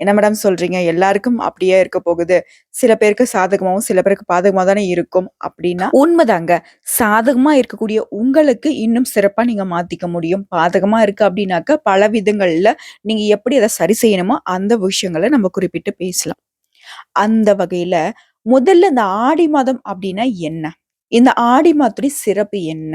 என்ன மேடம் சொல்றீங்க? எல்லாருக்கும் அப்படியே இருக்க போகுது. சில பேருக்கு சாதகமாகவும் சில பேருக்கு பாதகமாக தானே இருக்கும் அப்படின்னா உண்மைதாங்க. சாதகமா இருக்கக்கூடிய உங்களுக்கு இன்னும் சிறப்பா நீங்க மாத்திக்க முடியும். பாதகமா இருக்கு அப்படின்னாக்க பல விதங்கள்ல நீங்க எப்படி அதை சரி செய்யணுமோ அந்த விஷயங்களை நம்ம குறிப்பிட்டு பேசலாம். அந்த வகையில முதல்ல இந்த ஆடி மாதம் அப்படின்னா என்ன? இந்த ஆடி மாதத்துடைய சிறப்பு என்ன?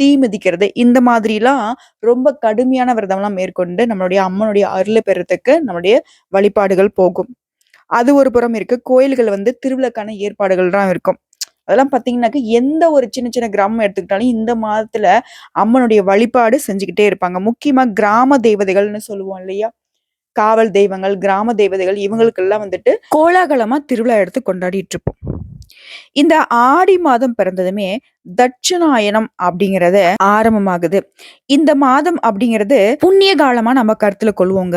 தீ மிதிக்கிறது. இந்த மாதிரிலாம் ரொம்ப கடுமையான விரதம்லாம் மேற்கொண்டு நம்மளுடைய அம்மனுடைய அருளை பெறத்துக்கு நம்மளுடைய வழிபாடுகள் போகும். அது ஒரு புறம் இருக்கு. கோயில்கள் வந்து திருவிழாக்கான ஏற்பாடுகள்லாம் இருக்கும். அதெல்லாம் பார்த்தீங்கன்னாக்க எந்த ஒரு சின்ன சின்ன கிராமம் எடுத்துக்கிட்டாலும் இந்த மாதத்துல அம்மனுடைய வழிபாடு செஞ்சுக்கிட்டே இருப்பாங்க. முக்கியமா கிராம தேவதைகள்னு சொல்லுவோம் இல்லையா? காவல் தெய்வங்கள் கிராம தெய்வதைகள் இவங்களுக்கெல்லாம் வந்துட்டு கோலாகலமா திருவிழா எடுத்து கொண்டாடிட்டு இருப்போம் இந்த ஆடி மாதம் பிறந்ததுமே தட்சிணாயனம் அப்படிங்கறது ஆரம்பமாகுது. இந்த மாதம் அப்படிங்கிறது புண்ணிய காலமா நம்ம கருத்துல கொள்வோங்க.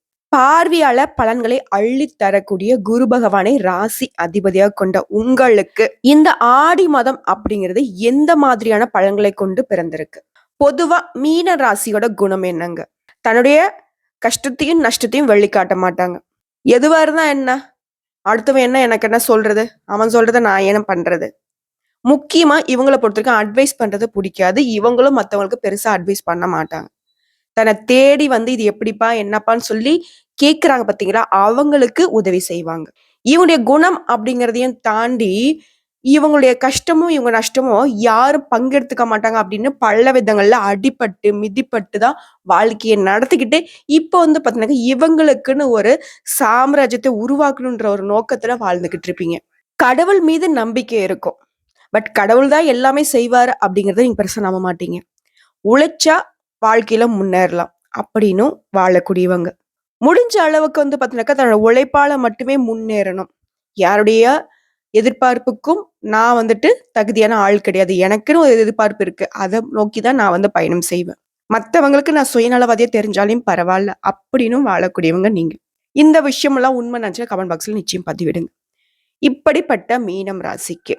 பார்வையால பலன்களை அள்ளி தரக்கூடிய குரு பகவானை ராசி அதிபதியாக கொண்ட உங்களுக்கு இந்த ஆடி மாதம் அப்படிங்கிறது எந்த மாதிரியான பலன்களை கொண்டு பிறந்திருக்கு? பொதுவா மீன ராசியோட குணம் என்னங்க? தன்னுடைய கஷ்டத்தையும் நஷ்டத்தையும் வெளிக்காட்ட மாட்டாங்க. எதுவா இருந்தா என்ன? அடுத்தவன் என்ன எனக்கு என்ன சொல்றது? அவன் சொல்றத நான் என்ன பண்றது? முக்கியமா இவங்களை பொறுத்தவரைக்கும் அட்வைஸ் பண்றது பிடிக்காது. இவங்களும் மற்றவங்களுக்கு பெருசா அட்வைஸ் பண்ண மாட்டாங்க. தன்னை தேடி வந்து இது எப்படிப்பா என்னப்பான்னு சொல்லி கேட்குறாங்க பார்த்தீங்களா அவங்களுக்கு உதவி செய்வாங்க. இவங்களுடைய குணம் அப்படிங்கிறதையும் தாண்டி இவங்களுடைய கஷ்டமும் இவங்க நஷ்டமும் யாரும் பங்கெடுத்துக்க மாட்டாங்க அப்படின்னு பல விதங்கள்ல அடிபட்டு மிதிப்பட்டு தான் வாழ்க்கையை நடத்திக்கிட்டு இப்போ வந்து பார்த்தீங்கன்னா இவங்களுக்குன்னு ஒரு சாம்ராஜ்யத்தை உருவாக்கணுன்ற ஒரு நோக்கத்துல வாழ்ந்துகிட்டு இருப்பீங்க. கடவுள் மீது நம்பிக்கை இருக்கும். பட் கடவுள் தான் எல்லாமே செய்வார் அப்படிங்கிறத நீங்க பெருசாக நம்ப மாட்டீங்க. உழைச்சா வாழ்க்கையில முன்னேறலாம் அப்படின்னும் வாழக்கூடியவங்க. முடிஞ்ச அளவுக்கு வந்து பார்த்தீங்கன்னாக்கா தன்னோட உழைப்பால மட்டுமே முன்னேறணும். யாருடைய எதிர்பார்ப்புக்கும் நான் வந்துட்டு தகுதியான ஆள் கிடையாது. எனக்குன்னு ஒரு எதிர்பார்ப்பு இருக்கு. அதை நோக்கி தான் நான் வந்து பயணம் செய்வேன். மற்றவங்களுக்கு நான் சுயநலவாதியா தெரிஞ்சாலையும் பரவாயில்ல அப்படின்னும் வாழக்கூடியவங்க நீங்க. இந்த விஷயமெல்லாம் உண்மை நினைச்சா கமெண்ட் பாக்ஸ்ல நிச்சயம் பதிவிடுங்க. இப்படிப்பட்ட மீனம் ராசிக்கு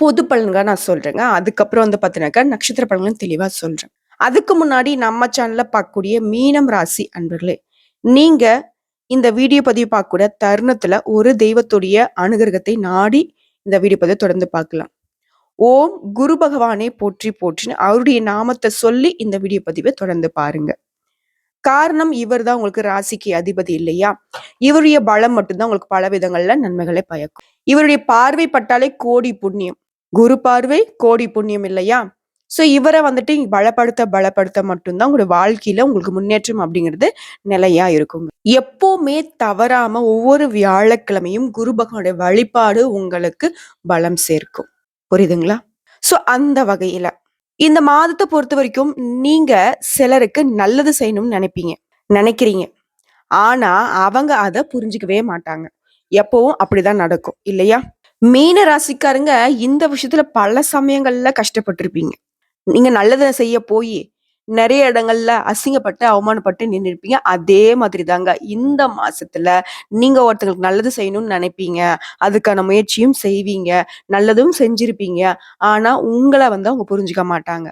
பொது பலன்களை நான் சொல்றேங்க. அதுக்கப்புறம் வந்து பார்த்தீங்கன்னாக்கா நட்சத்திர பலன்கள் தெளிவா சொல்றேன். அதுக்கு முன்னாடி நம்ம சேனல்ல பார்க்கக்கூடிய மீனம் ராசி அன்பர்களே நீங்க இந்த வீடியோ பதிவு பார்க்கக்கூடிய தருணத்துல ஒரு தெய்வத்துடைய அனுகிரகத்தை நாடி இந்த வீடியோ பதிவை தொடர்ந்து பார்க்கலாம். ஓம் குரு பகவானே போற்றி போற்றின்னு அவருடைய நாமத்தை சொல்லி இந்த வீடியோ பதிவை தொடர்ந்து பாருங்க. காரணம் இவர் தான் உங்களுக்கு ராசிக்கு அதிபதி இல்லையா? இவருடைய பலம் மட்டும்தான் உங்களுக்கு பல விதங்கள்ல நன்மைகளை பயக்கும். இவருடைய பார்வை பட்டாலே கோடி புண்ணியம். குரு பார்வை கோடி புண்ணியம் இல்லையா? ஸோ இவரை வந்துட்டு பலப்படுத்த பலப்படுத்த மட்டும்தான் உங்களோட வாழ்க்கையில உங்களுக்கு முன்னேற்றம் அப்படிங்கிறது நிலையா இருக்குங்க எப்போவுமே தவறாம ஒவ்வொரு வியாழக்கிழமையும் குரு பகவானுடைய வழிபாடு உங்களுக்கு பலம் சேர்க்கும். புரியுதுங்களா? சோ அந்த வகையில. இந்த மாதத்தை பொறுத்த வரைக்கும் நீங்க சிலருக்கு நல்லது செய்யணும்னு நினைப்பீங்க. நினைக்கிறீங்க. ஆனா அவங்க அதை புரிஞ்சுக்கவே மாட்டாங்க. எப்பவும் அப்படிதான் நடக்கும். இல்லையா? மீன ராசிக்காரங்க இந்த விஷயத்துல பல சமயங்கள்ல கஷ்டப்பட்டிருப்பீங்க. நீங்க நல்லதை செய்ய போய் நிறைய இடங்கள்ல அசிங்கப்பட்டு அவமானப்பட்டு நின்றுருப்பீங்க. அதே மாதிரி தாங்க இந்த மாசத்துல நீங்க ஒருத்தங்களுக்கு நல்லது செய்யணும்னு நினைப்பீங்க. அதுக்கான முயற்சியும் செய்வீங்க. நல்லதும் செஞ்சிருப்பீங்க. ஆனா உங்களை வந்து அவங்க புரிஞ்சுக்க மாட்டாங்க.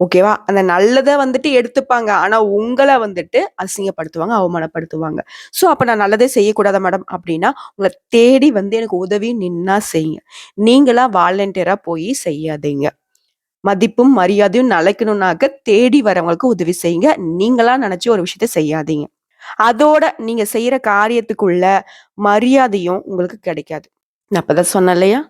ஓகேவா? அந்த நல்லதை வந்துட்டு எடுத்துப்பாங்க. ஆனா உங்களை வந்துட்டு அசிங்கப்படுத்துவாங்க அவமானப்படுத்துவாங்க. ஸோ அப்ப நான் நல்லதே செய்யக்கூடாத மேடம்? அப்படின்னா உங்களை தேடி வந்து எனக்கு உதவி நின்னா செய்யுங்க. நீங்களா வாலண்டியரா போய் செய்யாதீங்க. மதிப்பும் மரியாதையும் நிலைக்கணும்னாக்க தேடி வரவங்களுக்கு உதவி செய்யுங்க. நீங்களா நினைச்சு ஒரு விஷயத்த செய்யாதீங்க. அதோட நீங்க செய்யற காரியத்துக்குள்ள மரியாதையும் உங்களுக்கு கிடைக்காது. நான் அப்பதான் சொன்னேன் இல்லையா?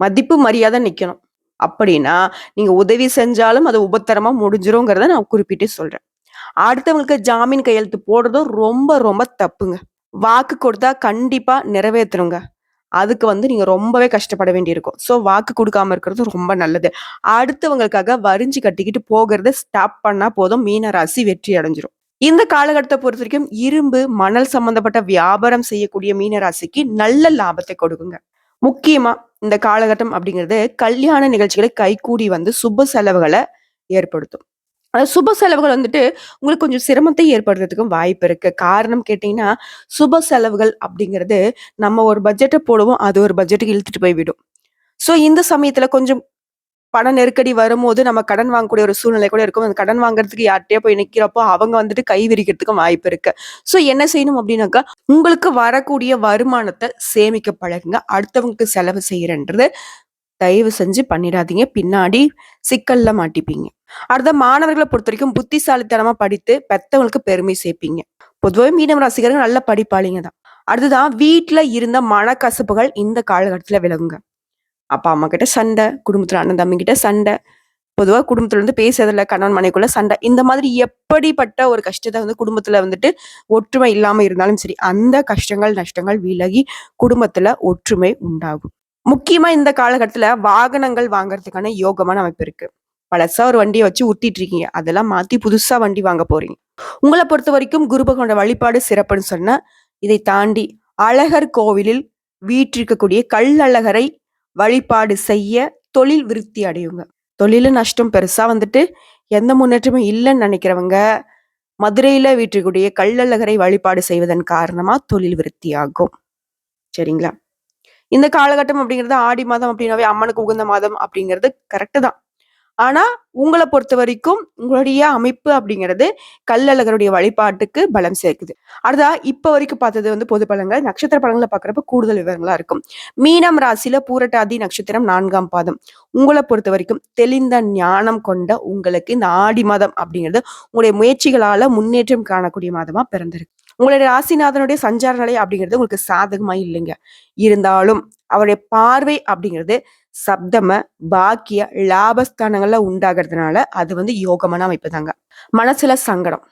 மதிப்பு மரியாதை நிக்கணும். அப்படின்னா நீங்க உதவி செஞ்சாலும் அது உபத்தரமா முடிஞ்சிருங்கிறத நான் குறிப்பிட்டு சொல்றேன். அடுத்தவங்களுக்கு ஜாமீன் கையெழுத்து போடுறதும் ரொம்ப ரொம்ப தப்புங்க. வாக்கு கொடுத்தா கண்டிப்பா நிறைவேற்றணுங்க அதுக்கு வந்து நீங்க ரொம்பவே கஷ்டப்பட வேண்டியிருக்கும். ஸோ வாக்கு கொடுக்காம இருக்கிறது ரொம்ப நல்லது. அடுத்தவங்களுக்காக வரிஞ்சு கட்டிக்கிட்டு போகிறத ஸ்டாப் பண்ணா போதும். மீன ராசி வெற்றி அடைஞ்சிரும். இந்த காலகட்டத்தை பொறுத்த வரைக்கும் இரும்பு மணல் சம்பந்தப்பட்ட வியாபாரம் செய்யக்கூடிய மீன ராசிக்கு நல்ல லாபத்தை கொடுக்குங்க. முக்கியமா இந்த காலகட்டம் அப்படிங்கிறது கல்யாண நிகழ்ச்சிகளை கைகூடி வந்து சுப செலவுகளை ஏற்படுத்தும். ஆனால் சுப செலவுகள் வந்துட்டு உங்களுக்கு கொஞ்சம் சிரமத்தை ஏற்படுறதுக்கும் வாய்ப்பு இருக்கு. காரணம் கேட்டீங்கன்னா சுப செலவுகள் அப்படிங்கிறது நம்ம ஒரு பட்ஜெட்டை போடுவோம் அது ஒரு பட்ஜெட்டுக்கு இழுத்துட்டு போய் விடும். ஸோ இந்த சமயத்துல கொஞ்சம் பண நெருக்கடி வரும்போது நம்ம கடன் வாங்கக்கூடிய ஒரு சூழ்நிலை கூட இருக்கும். அந்த கடன் வாங்குறதுக்கு யார்கிட்டயோ போய் நிற்கிறப்போ அவங்க வந்துட்டு கை விரிக்கிறதுக்கும் வாய்ப்பு இருக்கு. ஸோ என்ன செய்யணும் அப்படின்னாக்கா உங்களுக்கு வரக்கூடிய வருமானத்தை சேமிக்க பழகுங்க. அடுத்தவங்களுக்கு செலவு செய்யறன்றது தயவு செஞ்சு பண்ணிடாதீங்க. பின்னாடி சிக்கல்ல மாட்டிப்பீங்க. அடுத்த மாணவர்களை பொறுத்த வரைக்கும் புத்திசாலித்தனமா படித்து பெத்தவங்களுக்கு பெருமை சேர்ப்பீங்க. பொதுவாக மீனம் ரசிகர்கள் நல்ல படிப்பாளிங்க தான். அடுத்ததான் வீட்டுல இருந்த மனக்கசப்புகள் இந்த காலகட்டத்துல விலகுங்க. அப்பா அம்மா கிட்ட சண்டை குடும்பத்துல அண்ணன் தம்பி கிட்ட சண்டை பொதுவா குடும்பத்துல இருந்து பேசுறதில்ல கணவன் மனைக்குள்ள சண்டை. இந்த மாதிரி எப்படிப்பட்ட ஒரு கஷ்டத்தை வந்து குடும்பத்துல வந்துட்டு ஒற்றுமை இல்லாம இருந்தாலும் சரி அந்த கஷ்டங்கள் நஷ்டங்கள் விலகி குடும்பத்துல ஒற்றுமை உண்டாகும். முக்கியமா இந்த காலகட்டத்துல வாகனங்கள் வாங்குறதுக்கான யோகமான அமைப்பு இருக்கு. பழசா ஒரு வண்டியை வச்சு ஊட்டிட்டு இருக்கீங்க. அதெல்லாம் மாத்தி புதுசா வண்டி வாங்க போறீங்க. உங்களை பொறுத்த வரைக்கும் குரு வழிபாடு சிறப்புன்னு சொன்னால் இதை தாண்டி அழகர் கோவிலில் வீற்றிருக்கக்கூடிய கல்லழகரை வழிபாடு செய்ய தொழில் விருத்தி அடையுங்க. தொழில நஷ்டம் பெருசா வந்துட்டு எந்த முன்னேற்றமும் இல்லைன்னு நினைக்கிறவங்க மதுரையில வீற்றிருக்கக்கூடிய கல்லழகரை வழிபாடு செய்வதன் காரணமா தொழில் விருத்தி ஆகும் சரிங்களா? இந்த காலகட்டம் அப்படிங்கிறது ஆடி மாதம் அப்படின்னாவே அம்மனுக்கு உகந்த மாதம் அப்படிங்கிறது கரெக்டு தான். ஆனா உங்களை பொறுத்த வரைக்கும் உங்களுடைய அமைப்பு அப்படிங்கிறது கல்லழகருடைய வழிபாட்டுக்கு பலம் சேர்க்குது. அடுத்தா இப்ப வரைக்கும் பார்த்தது வந்து பொது பலங்கள் நட்சத்திர பலங்களை பார்க்குறப்ப கூடுதல் விவரங்களா இருக்கும். மீனம் ராசியில பூரட்டாதி நட்சத்திரம் நான்காம் பாதம். உங்களை பொறுத்த வரைக்கும் தெளிந்த ஞானம் கொண்ட உங்களுக்கு இந்த ஆடி மாதம் அப்படிங்கிறது உங்களுடைய முயற்சிகளால முன்னேற்றம் காணக்கூடிய மாதமா பிறந்திருக்கு. உங்களுடைய ராசிநாதனுடைய சஞ்சார நிலை அப்படிங்கிறது உங்களுக்கு சாதகமா இல்லைங்க. இருந்தாலும் அவருடைய பார்வை அப்படிங்கிறது சப்தம பாக்கிய லாபஸ்தானங்கள்ல உண்டாகிறதுனால அது வந்து யோகமான அமைப்பு தாங்க. மனசுல சங்கடம்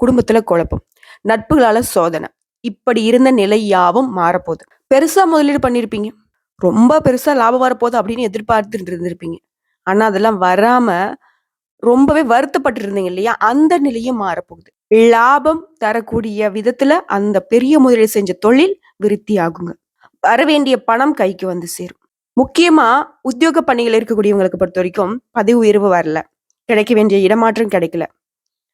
குடும்பத்துல குழப்பம் நட்புகளால சோதனை இப்படி இருந்த நிலை யாவும் மாறப்போகுது. பெருசா முதலீடு பண்ணியிருப்பீங்க ரொம்ப பெருசா லாபம் வரப்போகுது அப்படின்னு எதிர்பார்த்துட்டு இருந்திருப்பீங்க. ஆனா அதெல்லாம் வராம ரொம்பவே வருத்தப்பட்டு இருந்தீங்க இல்லையா? அந்த நிலையும் மாறப்போகுது. லாபம் தரக்கூடிய விதத்துல அந்த பெரிய முதலீடு செஞ்ச தொழில் விருத்தி ஆகுங்க வர வேண்டிய பணம் கைக்கு வந்து சேரும். முக்கியமா உத்தியோக பணிகள் இருக்கக்கூடியவங்களுக்கு பொறுத்த வரைக்கும் பதவி உயர்வு வரல. கிடைக்க வேண்டிய இடமாற்றம் கிடைக்கல.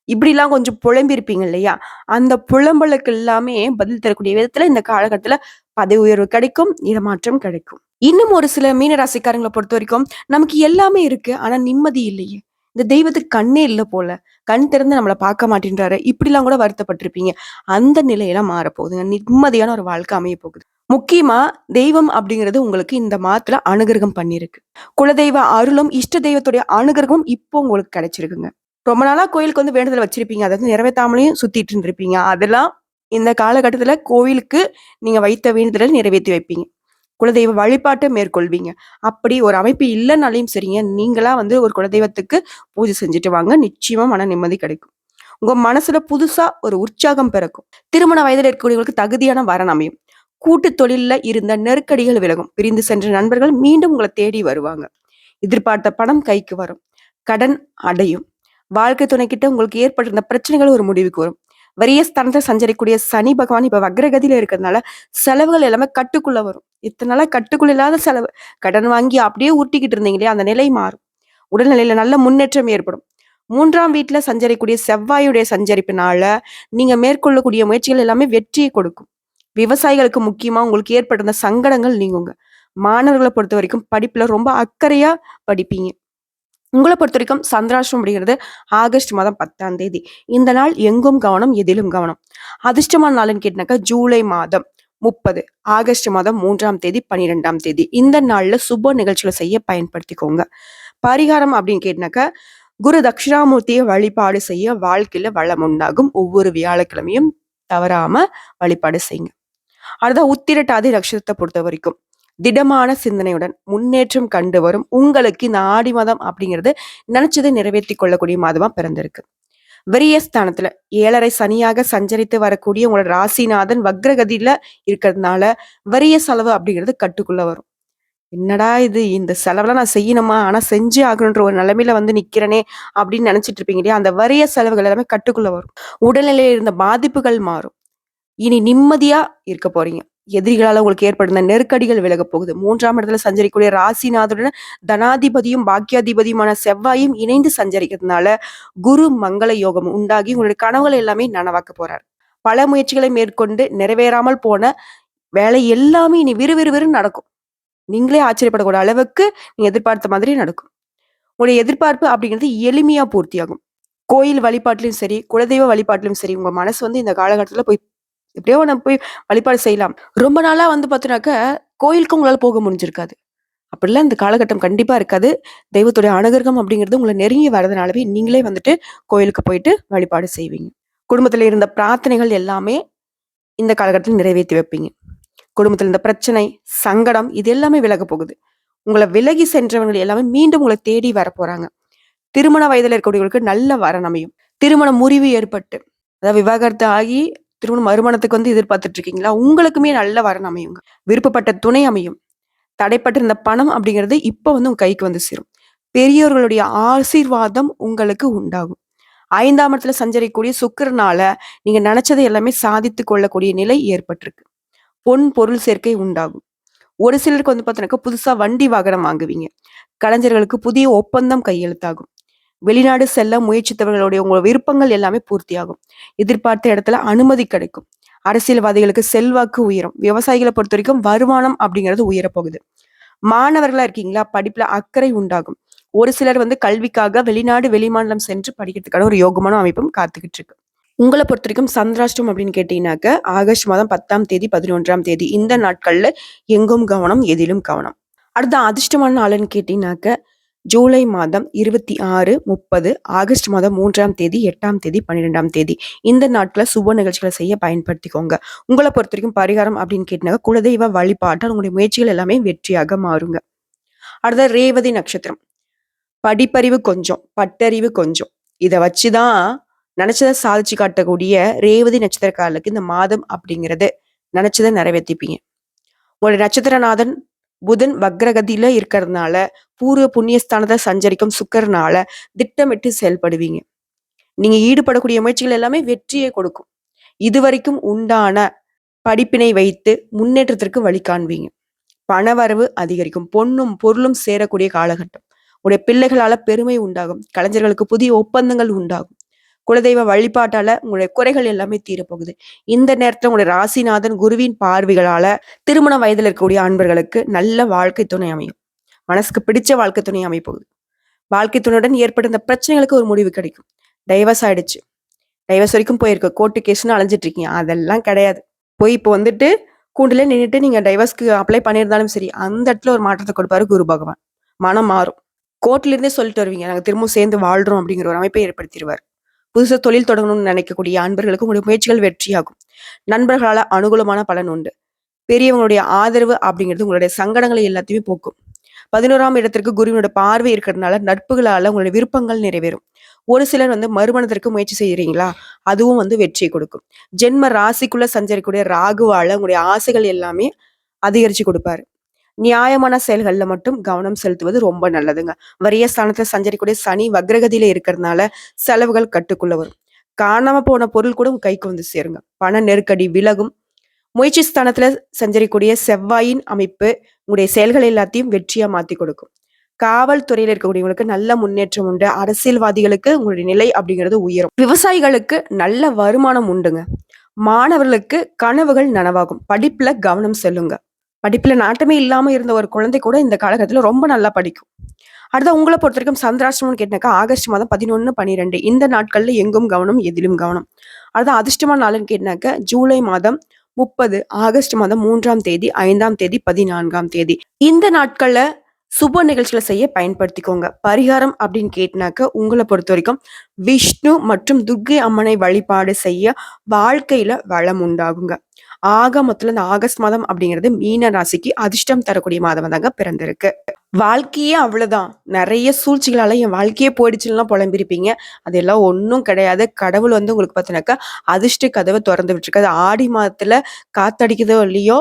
இப்படிலாம் கொஞ்சம் புலம்பிருப்பீங்க இல்லையா? அந்த புலம்பலுக்கு எல்லாமே பதில் தரக்கூடிய விதத்துல இந்த காலகட்டத்துல பதவி உயர்வு கிடைக்கும் இடமாற்றம் கிடைக்கும். இன்னும் ஒரு சில மீனராசிக்காரங்களை பொறுத்த வரைக்கும் நமக்கு எல்லாமே இருக்கு ஆனா நிம்மதி இல்லையே. இந்த தெய்வத்துக்கு கண்ணே இல்லை போல. கண் திறந்து நம்மளை பார்க்க மாட்டேன்றாரு. இப்படிலாம் கூட வருத்தப்பட்டிருப்பீங்க. அந்த நிலையெல்லாம் மாறப்போகுதுங்க. நிம்மதியான ஒரு வாழ்க்கை அமைய போகுது. முக்கியமா தெய்வம் அப்படிங்கிறது உங்களுக்கு இந்த மாதத்துல அனுகிரகம் பண்ணிருக்கு குலதெய்வ அருளும் இஷ்ட தெய்வத்துடைய அனுகிரகமும் இப்போ உங்களுக்கு கிடைச்சிருக்குங்க. ரொம்ப நாளா கோயிலுக்கு வந்து வேண்டுதல் வச்சிருப்பீங்க. அதாவது நிறைவேற்றாமலையும் சுத்திட்டு இருந்திருப்பீங்க. அதெல்லாம் இந்த காலகட்டத்துல கோவிலுக்கு நீங்க வைத்த வேண்டுதலை நிறைவேற்றி வைப்பீங்க. குலதெய்வ வழிபாட்டை மேற்கொள்வீங்க. அப்படி ஒரு அமைப்பு இல்லைனாலையும் சரிங்க நீங்களா வந்து ஒரு குலதெய்வத்துக்கு பூஜை செஞ்சுட்டு வாங்க. நிச்சயமா மன நிம்மதி கிடைக்கும். உங்க மனசுல புதுசா ஒரு உற்சாகம் பிறக்கும். திருமண வயதில் இருக்கக்கூடியவங்களுக்கு தகுதியான வரன் அமையும். கூட்டு தொழில்ல இருந்த நெருக்கடிகள் விலகும். பிரிந்து சென்ற நண்பர்கள் மீண்டும் உங்களை தேடி வருவாங்க. எதிர்பார்த்த பணம் கைக்கு வரும். கடன் அடையும். வாழ்க்கை துணை கிட்ட உங்களுக்கு ஏற்பட்டிருந்த பிரச்சனைகள் ஒரு முடிவுக்கு வரும். வரிய ஸ்தானத்தை சஞ்சரிக்கூடிய சனி பகவான் இப்ப வக்ரகதியில இருக்கிறதுனால செலவுகள் எல்லாமே கட்டுக்குள்ள வரும். இத்தனை நாளாக கட்டுக்குள் இல்லாத செலவு. கடன் வாங்கி அப்படியே ஊட்டிக்கிட்டு இருந்தீங்களே அந்த நிலை மாறும். உடல்நிலையில நல்ல முன்னேற்றம் ஏற்படும். மூன்றாம் வீட்டுல சஞ்சரிக்கூடிய செவ்வாயுடைய சஞ்சரிப்பினால நீங்க மேற்கொள்ளக்கூடிய முயற்சிகள் எல்லாமே வெற்றியை கொடுக்கும். விவசாயிகளுக்கு முக்கியமா உங்களுக்கு ஏற்பட்டிருந்த சங்கடங்கள் நீங்குங்க. மாணவர்களை பொறுத்த வரைக்கும் படிப்புல ரொம்ப அக்கறையா படிப்பீங்க. உங்களை பொறுத்த வரைக்கும் சந்திராஷ்டம் அப்படிங்கிறது ஆகஸ்ட் மாதம் பத்தாம் தேதி. இந்த நாள் எங்கும் கவனம் எதிலும் கவனம். அதிர்ஷ்டமான நாள்னு கேட்டினாக்கா ஜூலை மாதம். முப்பது. ஆகஸ்ட் மாதம் மூன்றாம் தேதி பன்னிரெண்டாம் தேதி. இந்த நாளில் சுப நிகழ்ச்சிகளை செய்ய பயன்படுத்திக்கோங்க. பரிகாரம் அப்படின்னு கேட்டினாக்கா குரு தட்சிணாமூர்த்தியை வழிபாடு செய்ய வாழ்க்கையில வளம் உண்டாகும். ஒவ்வொரு வியாழக்கிழமையும் தவறாம வழிபாடு செய்யுங்க. அடுத்த உத்திரட்டாதி நட்சத்திரத்தை பொறுத்த வரைக்கும். திடமான சிந்தனையுடன் முன்னேற்றம் கண்டு வரும். உங்களுக்கு இந்த ஆடி மாதம் அப்படிங்கிறது நினைச்சதை நிறைவேற்றி கொள்ளக்கூடிய மாதமா பிறந்திருக்கு. விரியஸ்தானத்துல ஏழரை சனியாக சஞ்சரித்து வரக்கூடிய உங்களோட ராசிநாதன் வக்ரகதியில இருக்கிறதுனால வரிய செலவு அப்படிங்கிறது கட்டுக்குள்ள வரும். என்னடா இது? இந்த செலவெல்லாம் நான் செய்யணுமா? ஆனா செஞ்சு ஆகணுன்ற ஒரு நிலைமையில வந்து நிக்கிறனே அப்படின்னு நினைச்சிட்டு இருப்பீங்க இல்லையா? அந்த வரிய செலவுகள் எல்லாமே கட்டுக்குள்ள வரும். உடல்நிலையில இருந்த பாதிப்புகள் மாறும். இனி நிம்மதியா இருக்க போறீங்க. எதிரிகளால உங்களுக்கு ஏற்படுத்த நெருக்கடிகள் விலக போகுது. மூன்றாம் இடத்துல சஞ்சரிக்கூடிய ராசிநாதருடன் தனாதிபதியும் பாக்கியாதிபதியுமான செவ்வாயும் இணைந்து சஞ்சரிக்கிறதுனால குரு மங்கள யோகம் உண்டாகி உங்களுடைய கனவுகள் எல்லாமே நனவாக்க போறார். பல முயற்சிகளை மேற்கொண்டு நிறைவேறாமல் போன வேலை எல்லாமே இனி விறுவிறுவிறு நடக்கும். நீங்களே ஆச்சரியப்படக்கூடிய அளவுக்கு நீங்க எதிர்பார்த்த மாதிரி நடக்கும். உங்களுடைய எதிர்பார்ப்பு அப்படிங்கிறது எளிமையா பூர்த்தியாகும். கோயில் வழிபாட்டிலும் சரி குலதெய்வ வழிபாட்டிலும் சரி உங்க மனசு வந்து இந்த காலகட்டத்துல போய் எப்படியோ நம்ம போய் வழிபாடு செய்யலாம். ரொம்ப நாளா வந்து பார்த்தீங்கன்னாக்க கோயிலுக்கு உங்களால் போக முடிஞ்சிருக்காது. அப்படிலாம் இந்த காலகட்டம் கண்டிப்பா இருக்காது. தெய்வத்துடைய அனுகிரகம் அப்படிங்கிறது உங்களை நெருங்கி வரதுனாலவே நீங்களே வந்துட்டு கோயிலுக்கு போயிட்டு வழிபாடு செய்வீங்க. குடும்பத்தில் இருந்த பிரார்த்தனைகள் எல்லாமே இந்த காலகட்டத்தில் நிறைவேற்றி வைப்பீங்க. குடும்பத்தில் இருந்த பிரச்சனை சங்கடம் இது எல்லாமே விலக போகுது. உங்களை விலகி சென்றவங்க எல்லாமே மீண்டும் உங்களை தேடி வர போறாங்க. திருமண வயதில் இருக்கக்கூடியவர்களுக்கு நல்ல வரணமையும் அமையும். திருமண முறிவு ஏற்பட்டு அதாவது விவாகரத்து ஆகி திருமணம் மறுமணத்துக்கு வந்து எதிர்பார்த்துட்டு இருக்கீங்களா உங்களுக்குமே நல்ல வரன் அமையுங்க. விருப்பப்பட்ட துணை அமையும். தடைப்பட்டிருந்த பணம் அப்படிங்கிறது இப்போ வந்து உங்க கைக்கு வந்து சேரும். பெரியவர்களுடைய ஆசீர்வாதம் உங்களுக்கு உண்டாகும். ஐந்தாம் இடத்துல சஞ்சரிக்கக்கூடிய சுக்கரனால நீங்க நினைச்சதை எல்லாமே சாதித்து கொள்ளக்கூடிய நிலை ஏற்பட்டிருக்கு. பொன் பொருள் சேர்க்கை உண்டாகும். ஒரு சிலருக்கு வந்து பார்த்தீங்கன்னாக்கா புதுசா வண்டி வாகனம் வாங்குவீங்க. கலைஞர்களுக்கு புதிய ஒப்பந்தம் கையெழுத்தாகும். வெளிநாடு செல்ல முயற்சித்தவர்களுடைய உங்கள் விருப்பங்கள் எல்லாமே பூர்த்தியாகும். எதிர்பார்த்த இடத்துல அனுமதி கிடைக்கும். அரசியல்வாதிகளுக்கு செல்வாக்கு உயரும். விவசாயிகளை பொறுத்த வரைக்கும் வருமானம் அப்படிங்கிறது உயரப்போகுது. மாணவர்களா இருக்கீங்களா? படிப்புல அக்கறை உண்டாகும். ஒரு சிலர் வந்து கல்விக்காக வெளிநாடு வெளிமாநிலம் சென்று படிக்கிறதுக்கான ஒரு யோகமான அமைப்பும் காத்துக்கிட்டு இருக்கு. உங்களை பொறுத்த வரைக்கும் சந்திராஷ்டம் அப்படின்னு கேட்டீங்கன்னாக்க ஆகஸ்ட் மாதம் பத்தாம் தேதி பதினொன்றாம் தேதி இந்த நாட்கள்ல எங்கும் கவனம் எதிலும் கவனம். அடுத்த அதிர்ஷ்டமான நாளுன்னு கேட்டீங்கன்னாக்க ஜூலை மாதம் இருபத்தி ஆறு முப்பது ஆகஸ்ட் மாதம் மூன்றாம் தேதி எட்டாம் தேதி பன்னிரெண்டாம் தேதி. இந்த நாட்களை சுப நிகழ்ச்சிகளை செய்ய பயன்படுத்திக்கோங்க. உங்களை பொறுத்த வரைக்கும் பரிகாரம் அப்படின்னு கேட்டீங்கன்னா குலதெய்வ வழிபாட்டால் உங்களுடைய முயற்சிகள் எல்லாமே வெற்றியாக மாறுங்க. அடுத்த ரேவதி நட்சத்திரம். படிப்பறிவு கொஞ்சம் பட்டறிவு கொஞ்சம். இதை வச்சுதான் நினைச்சதை சாதிச்சு காட்டக்கூடிய ரேவதி நட்சத்திரக்காரர்களுக்கு இந்த மாதம் அப்படிங்கிறது நினைச்சதை நிறைவேற்றிப்பீங்க உங்களுடைய நட்சத்திரநாதன் புதன் வக்ரகதியில இருக்கிறதுனால பூர்வ புண்ணியஸ்தானத்தை சஞ்சரிக்கும் சுக்கரனால திட்டமிட்டு செயல்படுவீங்க. நீங்க ஈடுபடக்கூடிய முயற்சிகள் எல்லாமே வெற்றியை கொடுக்கும். இதுவரைக்கும் உண்டான படிப்பினை வைத்து முன்னேற்றத்திற்கு வழி காண்பீங்க. பணவரவு அதிகரிக்கும். பொண்ணும் பொருளும் சேரக்கூடிய காலகட்டம். உடைய பிள்ளைகளால பெருமை உண்டாகும். கலைஞர்களுக்கு புதிய ஒப்பந்தங்கள் உண்டாகும். குலதெய்வ வழிபாட்டால உங்களுடைய குறைகள் எல்லாமே தீரப்போகுது. இந்த நேரத்துல உங்களுடைய ராசிநாதன் குருவின் பார்வைகளால திருமண வயதில் இருக்கக்கூடிய அன்பர்களுக்கு நல்ல வாழ்க்கை துணை அமையும். மனசுக்கு பிடிச்ச வாழ்க்கை துணை அமைப்போகுது. வாழ்க்கை துணையுடன் ஏற்பட்ட இந்த பிரச்சனைகளுக்கு ஒரு முடிவு கிடைக்கும். டைவர்ஸ் ஆயிடுச்சு. டைவர்ஸ் வரைக்கும் போயிருக்கு. கோர்ட்டு கேஸ்னு அலைஞ்சிட்டு இருக்கீங்க. அதெல்லாம் கிடையாது. போய் இப்போ வந்துட்டு கூண்டுல நின்றுட்டு நீங்க டைவர்ஸ்க்கு அப்ளை பண்ணியிருந்தாலும் சரி அந்த இடத்துல ஒரு மாற்றத்தை கொடுப்பாரு குரு பகவான். மனம் மாறும். கோர்ட்ல இருந்தே சொல்லிட்டு வருவீங்க. நாங்கள் திரும்பவும் சேர்ந்து வாழ்றோம் அப்படிங்கிற ஒரு அமைப்பை ஏற்படுத்திடுவார். புதுசாக தொழில் தொடங்கணும்னு நினைக்கக்கூடிய அன்பர்களுக்கு உங்களுடைய முயற்சிகள் வெற்றியாகும். நண்பர்களால் அனுகூலமான பலன் உண்டு. பெரியவங்களுடைய ஆதரவு அப்படிங்கிறது உங்களுடைய சங்கடங்களை எல்லாத்தையுமே போக்கும். பதினோராம் இடத்திற்கு குருவினோட பார்வை இருக்கிறதுனால நட்புகளால உங்களுடைய விருப்பங்கள் நிறைவேறும். ஒரு சிலர் வந்து மறுமணத்திற்கு முயற்சி செய்யறீங்களா? அதுவும் வந்து வெற்றியை கொடுக்கும். ஜென்ம ராசிக்குள்ள சஞ்சரிக்கூடிய ராகுவால உங்களுடைய ஆசைகள் எல்லாமே அதிகரிச்சு கொடுப்பாரு. நியாயமான செயல்களில் மட்டும் கவனம் செலுத்துவது ரொம்ப நல்லதுங்க. வரிய ஸ்தானத்துல சஞ்சரிக்கூடிய சனி வக்ரகதியில இருக்கிறதுனால செலவுகள் கட்டுக்குள்ள வரும். காணாம போன பொருள் கூட கைக்கு வந்து சேருங்க. பண நெருக்கடி விலகும். முயற்சி ஸ்தானத்துல சஞ்சரிக்கூடிய செவ்வாயின் அமைப்பு உங்களுடைய செயல்கள் எல்லாத்தையும் வெற்றியா மாத்தி கொடுக்கும். காவல்துறையில இருக்கக்கூடியவங்களுக்கு நல்ல முன்னேற்றம் உண்டு. அரசியல்வாதிகளுக்கு உங்களுடைய நிலை அப்படிங்கிறது உயரும். விவசாயிகளுக்கு நல்ல வருமானம் உண்டுங்க. மாணவர்களுக்கு கனவுகள் நனவாகும். படிப்புல கவனம் செல்லுங்க. படிப்பில் நாட்டமே இல்லாமல் இருந்த ஒரு குழந்தை கூட இந்த காலகட்டத்தில் ரொம்ப நல்லா படிக்கும். அடுத்த உங்களை பொறுத்த வரைக்கும் சந்திராஷ்டமம்னு கேட்டாக்கா ஆகஸ்ட் மாதம் பதினொன்று பன்னிரெண்டு. இந்த நாட்களில் எங்கும் கவனம் எதிலும் கவனம். அடுத்த அதிர்ஷ்டமான நாளுன்னு கேட்டாக்க ஜூலை மாதம் முப்பது ஆகஸ்ட் மாதம் மூன்றாம் தேதி ஐந்தாம் தேதி பதினான்காம் தேதி. இந்த நாட்கள்ல சுப நிகழ்ச்சிகளை செய்ய பயன்படுத்திக்கோங்க. பரிகாரம் அப்படின்னு கேட்டினாக்க உங்களை பொறுத்த வரைக்கும் விஷ்ணு மற்றும் துர்கை அம்மனை வழிபாடு செய்ய வாழ்க்கையில வளம் உண்டாகுங்க. ஆக மொத்தத்துல இந்த ஆகஸ்ட் மாதம் அப்படிங்கிறது மீன ராசிக்கு அதிர்ஷ்டம் தரக்கூடிய மாதம் தாங்க பிறந்திருக்கு. வாழ்க்கையே அவ்வளவுதான். நிறைய சூழ்ச்சிகளால என் வாழ்க்கையே போயிடுச்சுலாம் புலம்பிருப்பீங்க. அதெல்லாம் ஒன்றும் கிடையாது. கடவுள் வந்து உங்களுக்கு பார்த்தீங்கன்னாக்கா அதிர்ஷ்ட கதவை திறந்து விட்டுருக்கு அது ஆடி மாதத்துல காத்தடிக்குதோ இல்லையோ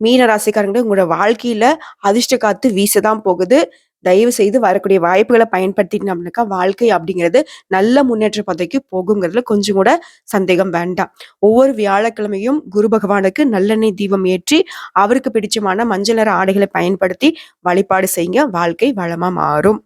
மீன ராசிக்காரங்க உங்களோட வாழ்க்கையில அதிர்ஷ்ட காத்து வீசதான் போகுது. தயவு செய்து வரக்கூடிய வாய்ப்புகளை பயன்படுத்திட்டோம்னாக்கா வாழ்க்கை அப்படிங்கிறது நல்ல முன்னேற்ற பதவிக்கு போகுங்கிறதுல கொஞ்சம் கூட சந்தேகம் வேண்டாம். ஒவ்வொரு வியாழக்கிழமையும் குரு பகவானுக்கு நல்லெண்ணெய் தீபம் ஏற்றி அவருக்கு பிடிச்சமான மஞ்சள் நிற ஆடைகளை பயன்படுத்தி வழிபாடு செய்யுங்க. வாழ்க்கை வளமா மாறும்.